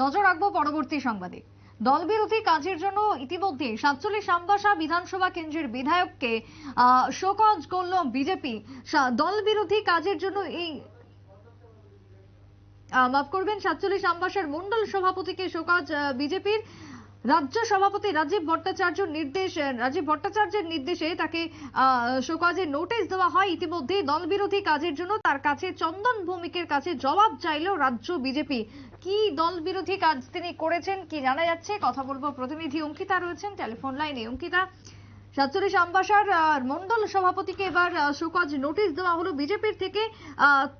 নজর রাখব পরবর্তী সংবাদে। দলবিরোধী কাজের জন্য ইতিমধ্যে সাতচল্লিশ আমবাসা বিধানসভা কেন্দ্রের বিধায়ককে শোকজ করল বিজেপি। দলবিরোধী কাজের জন্য এই মাফ করবেন, সাতচল্লিশ আমবাসার মন্ডল সভাপতিকে শোকজ বিজেপির। রাজ্য সভাপতি রাজীব ভট্টাচার্য নির্দেশ রাজীব ভট্টাচার্যের নির্দেশে তাকে আহ, শোকজের নোটিশ দেওয়া হয়। ইতিমধ্যে দলবিরোধী কাজের জন্য তার কাছে চন্দন ভৌমিকের কাছে জবাব চাইল রাজ্য বিজেপি। কি দল বিরোধী কাজ তিনি করেছেন কি জানা যাচ্ছে? কথা বলব। প্রতিনিধি অঙ্কিতা রয়েছেন টেলিফোন লাইনে। অঙ্কিতা সাতচল্লিশ আমবাসার মন্ডল সভাপতিকে এবার শোকজ নোটিশ দেওয়া হলো বিজেপির থেকে।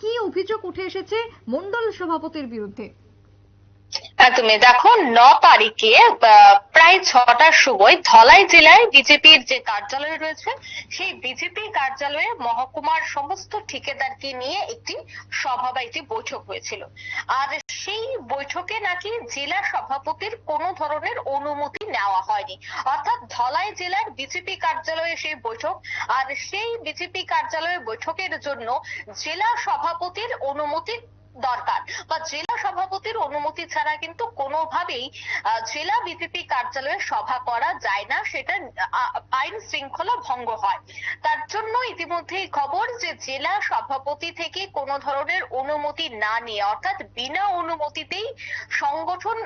কি অভিযোগ উঠে এসেছে মন্ডল সভাপতির বিরুদ্ধে? তুমি দেখো, ন তারিখে প্রায় ছটার সময় ধলাই জেলায় বিজেপির যে কার্যালয় রয়েছে, সেই বিজেপি কার্যালয়ে মহকুমার সমস্ত ঠিকাদারকে নিয়ে একটি সভা বা একটি বৈঠক হয়েছিল। আর সেই বৈঠকে নাকি জেলা সভাপতির কোনো ধরনের অনুমতি নেওয়া হয়নি। অর্থাৎ ধলাই জেলার বিজেপি কার্যালয়ে সেই বৈঠক, আর সেই বিজেপি কার্যালয়ে বৈঠকের জন্য জেলা সভাপতির অনুমতি দরকার। বা জেলা সভাপতির অনুমতি ছাড়া কিন্তু কোনোভাবেই জেলা বিজেপি কার্যালয়ে সভা করা যায় না, সেটা আইন শৃঙ্খলা ভঙ্গ হয়। তার জন্য ইতিমধ্যেই খবর যে জেলা সভাপতি থেকে কোনো ধরনের অনুমতি না নিয়ে, অর্থাৎ বিনা অনুমতিতেই সংগঠন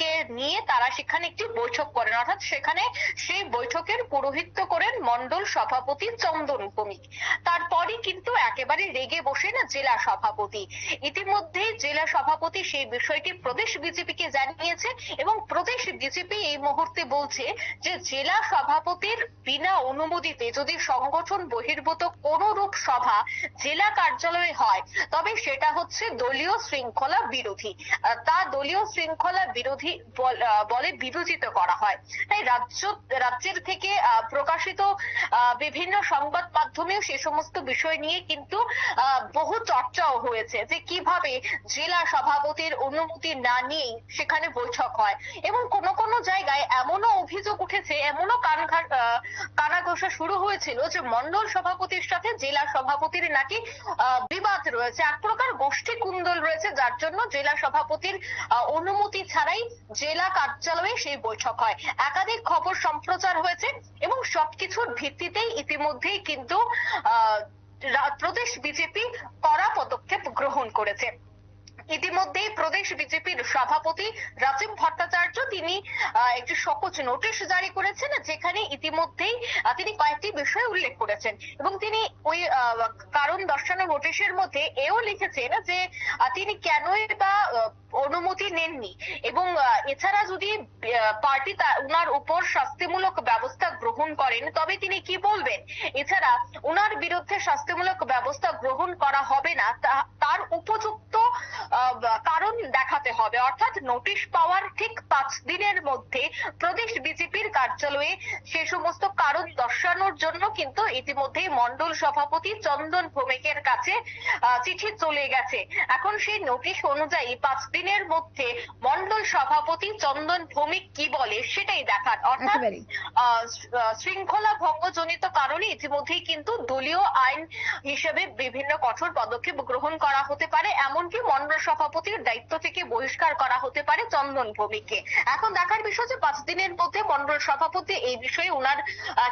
কে নিয়ে তারা সেখানে একটি বৈঠক করেন। অর্থাৎ সেখানে সেই বৈঠকের পৌরোহিত্য করেন মন্ডল সভাপতি চন্দন ভৌমিক। তারপরই কিন্তু একেবারে রেগে বসেন জেলা সভাপতি। ইতিমধ্যেই জেলা সভাপতি সেই বিষয়টি প্রদেশ বিজেপিকে জানিয়েছে এবং প্রদেশ বিজেপি এই মুহূর্তে বলছে যে জেলা সভাপতির বিনা অনুমতিতে যদি সংগঠন বহির্ভূত কোন রূপ সভা জেলা কার্যালয়ে হয়, তবে সেটা হচ্ছে দলীয় শৃঙ্খলা বিরোধী। তা দলীয় শৃঙ্খলা বিরোধী বলে বিবেচিত করা হয়। তাই রাজ্য, রাজ্যের থেকে প্রকাশিত বিভিন্ন সংবাদ মাধ্যমেও সে সমস্ত বিষয় নিয়ে কিন্তু বহু চর্চাও হয়েছে যে কীভাবে জেলা সভাপতির অনুমতি না নিয়েই সেখানে বৈঠক হয়? এবং কোন কোন জায়গায় এমনও অভিযোগ উঠেছে, এমনও কান কানাঘোষা শুরু হয়েছিল যে মন্ডল সভাপতির সাথে জেলা সভাপতির নাকি বিবাদ রয়েছে। এক প্রকার গোষ্ঠী কুন্দল রয়েছে, যার জন্য জেলা সভাপতির অনুমতি ছাড়াই জেলা কার্যালয়ে সেই বৈঠক হয়। একাধিক খবর সম্প্রচার হয়েছে এবং সবকিছুর ভিত্তিতেই ইতিমধ্যেই কিন্তু প্রদেশ বিজেপি করেছে। ইতিমধ্যেই প্রদেশ বিজেপির সভাপতি রাজীব ভট্টাচার্য তিনি একটি সকোচ নোটিশ জারি করেছেন, যেখানে ইতিমধ্যেই তিনি কয়েকটি বিষয় উল্লেখ করেছেন। এবং তিনি ওই কারণ দর্শানো নোটিশের মধ্যে এও লিখেছেন যে তিনি কেনই বা অনুমতি নেননি। এবং এছাড়া যদি পার্টি উনার উপর শাস্তিমূলক ব্যবস্থা গ্রহণ করেন, তবে তিনি কি বলবেন? এছাড়া উনার বিরুদ্ধে শাস্তিমূলক ব্যবস্থা গ্রহণ করা হবে না তার উপযুক্ত কারণ দেখাতে হবে। অর্থাৎ নোটিশ পাওয়ার ঠিক পাঁচ দিনের মধ্যে প্রদেশ বিজেপির কার্যালয়ে সে সমস্ত কারণ কিন্তু ইতিমধ্যেই মন্ডল সভাপতি চন্দন ভৌমিকের কাছে চিঠি চলে গেছে। এখন সেই নোটিশ অনুযায়ী পাঁচ দিনের মধ্যে মন্ডল সভাপতি চন্দন ভৌমিক কি বলে সেটাই দেখার। অর্থাৎ শৃঙ্খলা ভঙ্গজনিত কারণে ইতিমধ্যেই কিন্তু দলীয় আইন হিসেবে বিভিন্ন কঠোর পদক্ষেপ গ্রহণ করা হতে পারে এমনকি মন্ডল সভাপতির দায়িত্ব থেকে বহিষ্কার করা হতে পারে চন্দন ভৌমিককে। এখন দেখার বিষয় যে পাঁচ দিনের মধ্যে মন্ডল সভাপতি এই বিষয়ে উনার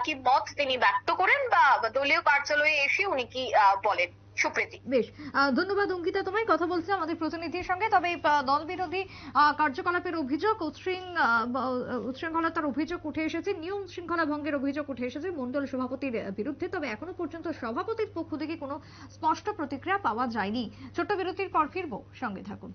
কি মত তিনি ব্যক্ত করেন বা দলীয় কার্যালয়ে এসে উনি কি বলেন? সুপ্রীতি। বেশ। ধন্যবাদ অঙ্কিতা, তোমায় কথা বলছে আমাদের প্রতিনিধির সঙ্গে। তবে দল বিরোধী কার্যকলাপের অভিযোগ উচ্ছৃঙ্খলতার অভিযোগ উঠে এসেছে, নিয়ম শৃঙ্খলা ভঙ্গের অভিযোগ উঠে এসেছে মন্ডল সভাপতির বিরুদ্ধে। তবে এখনও পর্যন্ত সভাপতির পক্ষ থেকে কোনো স্পষ্ট প্রতিক্রিয়া পাওয়া যায়নি। ছোট্ট বিরতির পর ফিরবো। সঙ্গে থাকুন।